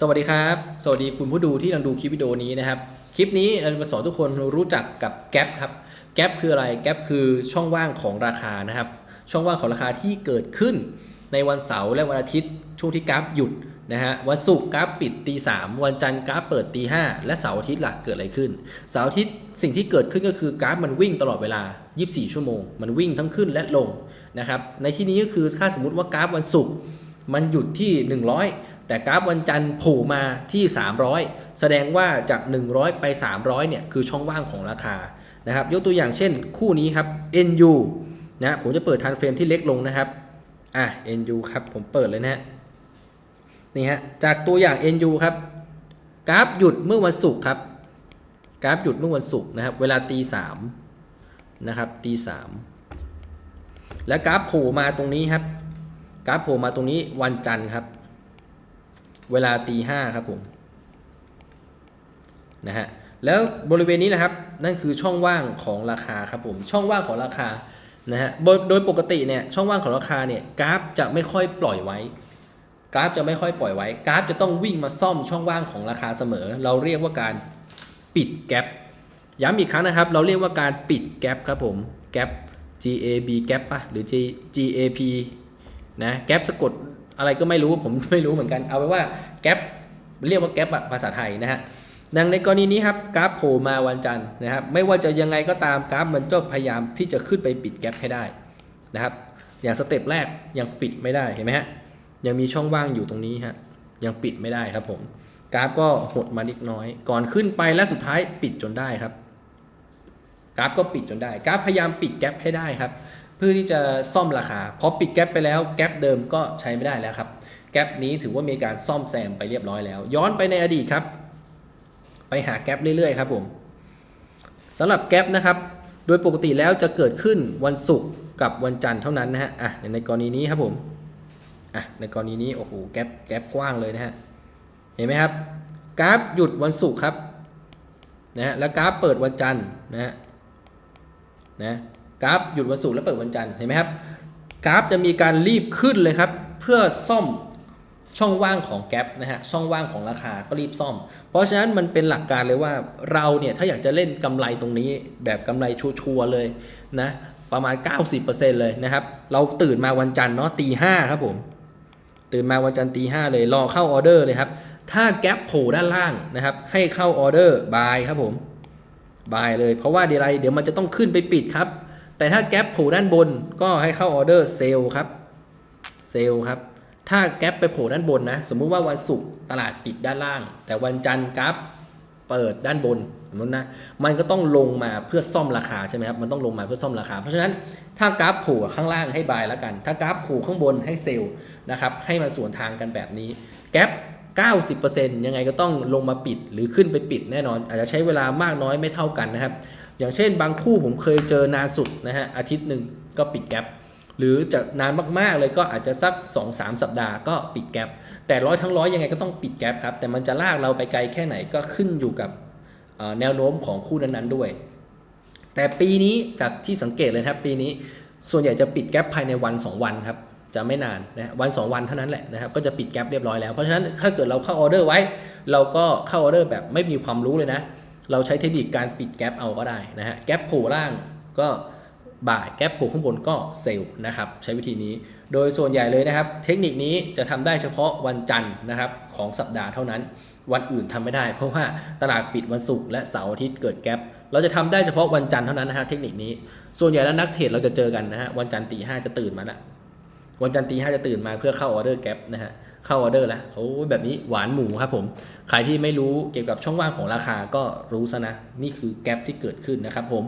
สวัสดีครับ สวัสดีคุณผู้ดูที่กำลังดูคลิปวิดีโอนี้นะครับ คลิปนี้เราจะสอนทุกคนรู้จักกับแก p ครับ แก p คืออะไร แก p คือช่องว่างของราคานะครับ ช่องว่างของราคาที่เกิดขึ้นในวันเสาร์และวันอาทิตย์ ช่วงที่กราฟหยุดนะฮะ วันศุกร์กราฟปิดตีสามวันจันทร์กราฟเปิดตีห้าและเสาร์อาทิตย์ลักเกิดอะไรขึ้น เสาร์อาทิตย์สิ่งที่เกิดขึ้นก็คือกราฟมันวิ่งตลอดเวลา 24 ชั่วโมง มันวิ่งทั้งขึ้นและลงนะครับ ในที่นี้ก็คือถ้าสมมติว่ากราฟวันศุกร์มันหยุดที่ 100 แต่กราฟวันจันทร์ผล่มาที่ 300 แสดงว่าจาก 100 ไป 300เนี่ยคือช่องว่างของราคานะครับยกตัวอย่างเช่นคู่นี้ครับ NU นะผมจะเปิดทันเฟรมที่เล็กลงนะครับอะ NU ครับผมเปิดเลยนะฮะนี่ฮะจากตัวอย่าง NU ครับกราฟหยุดเมื่อวันศุกร์ครับกราฟหยุดเมื่อวันศุกร์นะครับ เวลาตีสามนะครับตีสามแล้วกราฟโผล่มาตรงนี้ครับ กราฟโผล่มาตรงนี้วันจันทร์ครับ เวลาตีห้าครับผมนะฮะแล้วบริเวณนี้แหละครับนั่นคือช่องว่างของราคาครับผมช่องว่างของราคานะฮะโดยปกติเนี่ยช่องว่างของราคาเนี่ยกราฟจะไม่ค่อยปล่อยไว้ กราฟจะไม่ค่อยปล่อยไว้ กราฟจะต้องวิ่งมาซ่อมช่องว่างของราคาเสมอ เราเรียกว่าการปิดแกลบย้ำอีกครั้งนะครับ เราเรียกว่าการปิดแกลบครับผมแกลบ G A B แกลบปะหรือ G G A P นะแกลบสะกด อะไรก็ไม่รู้ผมไม่รู้เหมือนกัน เอาไว้ว่าแกลบเรียกว่าแกลบอะภาษาไทยนะฮะดังในกรณีนี้ครับกราฟโผล่มาวันจันทร์นะครับ ไม่ว่าจะยังไงก็ตามกราฟมันก็พยายามที่จะขึ้นไปปิดแกลบให้ได้นะครับ อย่างสเต็ปแรกยังปิดไม่ได้เห็นไหมฮะยังมีช่องว่างอยู่ตรงนี้ฮะยังปิดไม่ได้ครับผมกราฟก็หดมานิดน้อย ก่อนขึ้นไปและสุดท้ายปิดจนได้ครับ กราฟก็ปิดจนได้ กราฟพยายามปิดแกลบให้ได้ครับ เพื่อที่จะซ่อมราคาพอปิดแกลบไปแล้วแกลบเดิมก็ใช้ไม่ได้แล้วครับแกลบนี้ถือว่ามีการซ่อมแซมไปเรียบร้อยแล้ว ย้อนไปในอดีตครับ ไปหาแกลบเรื่อยๆครับผมสำหรับแกลบนะครับ โดยปกติแล้วจะเกิดขึ้นวันศุกร์กับวันจันทร์เท่านั้นนะฮะอะในกรณีนี้ครับผมอะในกรณีนี้โอ้โหแกลบแกลบกว้างเลยนะฮะเห็นไหมครับกราฟหยุดวันศุกร์ครับนะฮะแล้วกราฟเปิดวันจันทร์นะฮะนะ กราฟหยุดวันศุกร์แล้วเปิดวันจันทร์เห็นไหมครับกราฟจะมีการรีบขึ้นเลยครับ เพื่อซ่อมช่องว่างของแกลบนะฮะช่องว่างของราคาก็รีบซ่อม เพราะฉะนั้นมันเป็นหลักการเลยว่าเราเนี่ยถ้าอยากจะเล่นกำไรตรงนี้แบบกำไรชัวร์ๆเลยนะประมาณ 90%เลยนะครับ เราตื่นมาวันจันทร์เนาะตีห้าครับผม ตื่นมาวันจันทร์ตีห้าเลยรอเข้าออเดอร์เลยครับ ถ้าแกลบโผล่ด้านล่างนะครับ ให้เข้าออเดอร์บายครับผมบายเลย เพราะว่าเดี๋ยวอะไรเดี๋ยวมันจะต้องขึ้นไปปิดครับ แต่ถ้าแกลบโผล่ด้านบนก็ให้เข้าออเดอร์เซลครับเซลครับ ถ้าแกลบไปโผล่ด้านบนนะ สมมุติว่าวันศุกร์ตลาดปิดด้านล่าง แต่วันจันทร์กราฟเปิดด้านบนสมมตินะมันก็ต้องลงมาเพื่อซ่อมราคาใช่ไหมครับมันต้องลงมาเพื่อซ่อมราคา เพราะฉะนั้นถ้ากราฟโผล่ข้างล่างให้บายแล้วกัน ถ้ากราฟโผล่ข้างบนให้เซลนะครับให้มันสวนทางกันแบบนี้แกลบ90%ยังไงก็ต้องลงมาปิดหรือขึ้นไปปิดแน่นอน อาจจะใช้เวลามากน้อยไม่เท่ากันนะครับ อย่างเช่นบางคู่ผมเคยเจอนานสุดนะฮะอาทิตย์หนึ่งก็ปิดแกลบหรือจะนานมากๆเลยก็อาจจะสัก 2-3 สัปดาห์ก็ปิดแกลบแต่ร้อยทั้งร้อยยังไงก็ต้องปิดแกลบครับ แต่มันจะลากเราไปไกลแค่ไหนก็ขึ้นอยู่กับแนวโน้มของคู่นั้นๆด้วย แต่ปีนี้จากที่สังเกตเลยครับปีนี้ส่วนใหญ่จะปิดแกลบภายในวัน 2 วันครับจะไม่นานนะวัน 2 วันเท่านั้นแหละนะครับก็จะปิดแกลบเรียบร้อยแล้วเพราะฉะนั้นถ้าเกิดเราเข้าออเดอร์ไว้ เราก็เข้าออเดอร์แบบไม่มีความรู้เลยนะ เราใช้เทคนิคการปิดแกลบเอาก็ได้นะฮะแกลบโผล่ล่างก็บ่ายแกลบโผล่ข้างบนก็เซลล์นะครับใช้วิธีนี้โดยส่วนใหญ่เลยนะครับ เทคนิคนี้จะทำได้เฉพาะวันจันทร์นะครับของสัปดาห์เท่านั้น วันอื่นทำไม่ได้ เพราะว่าตลาดปิดวันศุกร์และเสาร์อาทิตย์เกิดแกลบเราจะทำได้เฉพาะวันจันทร์เท่านั้นนะฮะเทคนิคนี้ ส่วนใหญ่แล้วนักเทรดเราจะเจอกันนะฮะวันจันทร์ตีห้าจะตื่นมาละวันจันทร์ตีห้าจะตื่นมาเพื่อเข้าออเดอร์แก๊ปนะฮะ เข้าออเดอร์แล้วโอ้แบบนี้หวานหมูครับผม ใครที่ไม่รู้เกี่ยวกับช่องว่างของราคาก็รู้ซะนะ นี่คือแกลบที่เกิดขึ้นนะครับผม